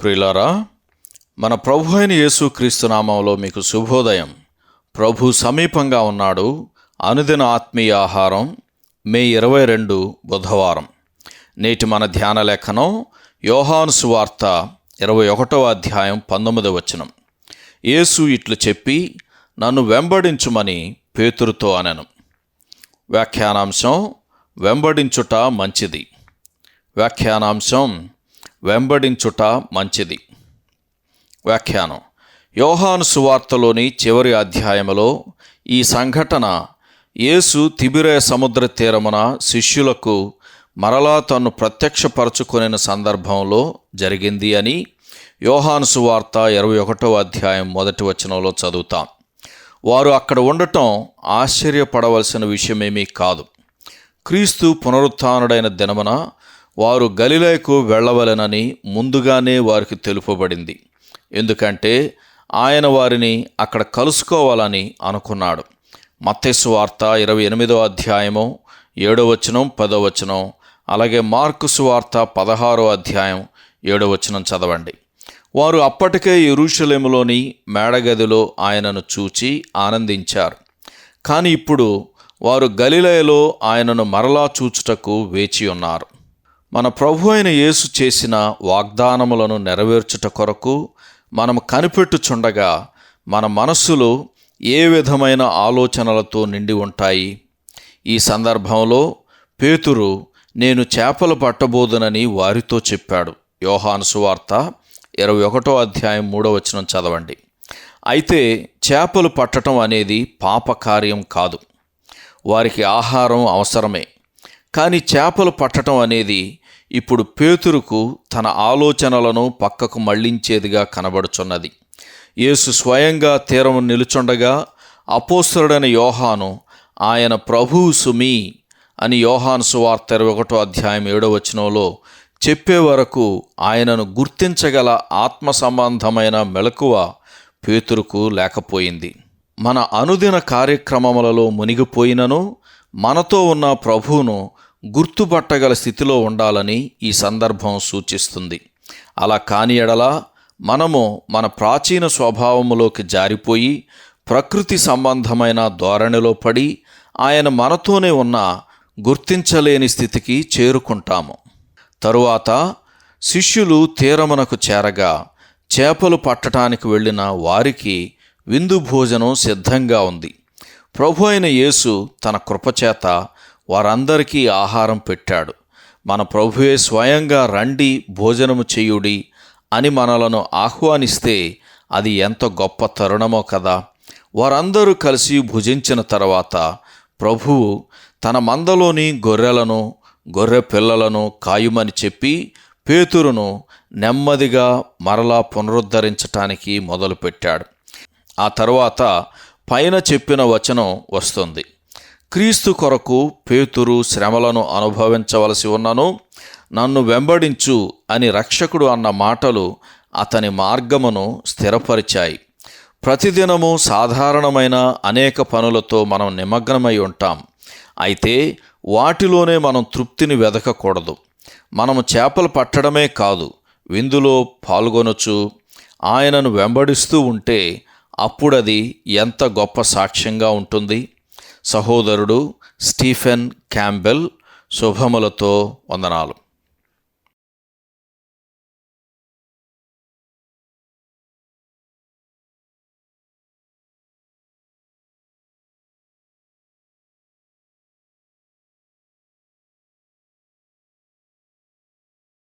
ప్రియులారా మన ప్రభు అయిన యేసుక్రీస్తు నామంలో మీకు శుభోదయం. ప్రభు సమీపంగా ఉన్నాడు. అనుదిన ఆత్మీయ ఆహారం మే ఇరవై రెండు బుధవారం. నేటి మన ధ్యాన లేఖనం యోహాను సువార్త ఇరవై ఒకటవ అధ్యాయం పంతొమ్మిదవ వచనం. యేసు ఇట్లు చెప్పి నన్ను వెంబడించుమని పేతురుతో అనెను. వ్యాఖ్యానాంశం వెంబడించుట మంచిది. వ్యాఖ్యానాంశం వెంబడించుట మంచిది. వ్యాఖ్యానం. యోహాను సువార్తలోని చివరి అధ్యాయములో ఈ సంఘటన యేసు తిబిరే సముద్ర తీరమున శిష్యులకు మరలా తను ప్రత్యక్షపరచుకొనిన సందర్భంలో జరిగింది అని యోహాను సువార్త ఇరవై ఒకటో అధ్యాయం మొదటి వచనంలో చదువుతాం. వారు అక్కడ ఉండటం ఆశ్చర్యపడవలసిన విషయమేమీ కాదు. క్రీస్తు పునరుత్డైన దినమున వారు గలిలయకు వెళ్ళవలెనని ముందుగానే వారికి తెలుపబడింది. ఎందుకంటే ఆయన వారిని అక్కడ కలుసుకోవాలని అనుకున్నాడు. మత్స్సు వార్త ఇరవై ఎనిమిదో అధ్యాయము ఏడో వచనం పదో వచనం అలాగే మార్కు సువార్త పదహారో అధ్యాయం ఏడో వచనం చదవండి. వారు అప్పటికే ఎరుషలేములోని మేడగదిలో ఆయనను చూచి ఆనందించారు. కానీ ఇప్పుడు వారు గలిలయలో ఆయనను మరలా చూచుటకు వేచి ఉన్నారు. మన ప్రభు అయిన యేసు చేసిన వాగ్దానములను నెరవేర్చుట కొరకు మనం కనిపెట్టుచుండగా మన మనస్సులో ఏ విధమైన ఆలోచనలతో నిండి ఉంటాయి? ఈ సందర్భంలో పేతురు నేను చేపలు పట్టబోదునని వారితో చెప్పాడు. యోహాను సువార్త ఇరవై ఒకటో అధ్యాయం మూడో వచనం చదవండి. అయితే చేపలు పట్టడం అనేది పాపకార్యం కాదు. వారికి ఆహారం అవసరమే. కానీ చేపలు పట్టడం అనేది ఇప్పుడు పేతురుకు తన ఆలోచనలను పక్కకు మళ్ళించేదిగా కనబడుచున్నది. యేసు స్వయంగా తీరం నిలుచుండగా అపోసరుడైన యోహాను ఆయన ప్రభువు సుమి అని యోహాను సువార్త ఇరవై ఒకటో అధ్యాయం ఏడో వచనంలో చెప్పే వరకు ఆయనను గుర్తించగల ఆత్మ సంబంధమైన మెలకువ పేతురుకు లేకపోయింది. మన అనుదిన కార్యక్రమములలో మునిగిపోయినను మనతో ఉన్న ప్రభువును గుర్తుపట్టగల స్థితిలో ఉండాలని ఈ సందర్భం సూచిస్తుంది. అలా కాని ఎడల మనము మన ప్రాచీన స్వభావములోకి జారిపోయి ప్రకృతి సంబంధమైన ధోరణిలో పడి ఆయన మనతోనే ఉన్న గుర్తించలేని స్థితికి చేరుకుంటాము. తరువాత శిష్యులు తీరమునకు చేరగా చేపలు పట్టడానికి వెళ్ళిన వారికి విందు భోజనం సిద్ధంగా ఉంది. ప్రభు అయిన యేసు తన కృపచేత వారందరికీ ఆహారం పెట్టాడు. మన ప్రభువే స్వయంగా రండి భోజనము చేయుడి అని మనలను ఆహ్వానిస్తే అది ఎంత గొప్ప తరుణమో కదా. వారందరూ కలిసి భుజించిన తర్వాత ప్రభువు తన మందలోని గొర్రెలను గొర్రె పిల్లలను కాయుమని చెప్పి పేతురును నెమ్మదిగా మరలా పునరుద్ధరించటానికి మొదలుపెట్టాడు. ఆ తర్వాత పైన చెప్పిన వచనం వస్తుంది. క్రీస్తు కొరకు పేతురు శ్రమలను అనుభవించవలసి ఉన్నను. నన్ను వెంబడించు అని రక్షకుడు అన్న మాటలు అతని మార్గమును స్థిరపరిచాయి. ప్రతిదినము సాధారణమైన అనేక పనులతో మనం నిమగ్నమై ఉంటాం. అయితే వాటిలోనే మనం తృప్తిని వెదకకూడదు. మనము చేపలు పట్టడమే కాదు విందులో పాల్గొనొచ్చు. ఆయనను వెంబడిస్తూ ఉంటే అప్పుడది ఎంత గొప్ప సాక్ష్యంగా ఉంటుంది? సహోదరుడు స్టీఫెన్ క్యాంబెల్ శుభములతో వందనాలు.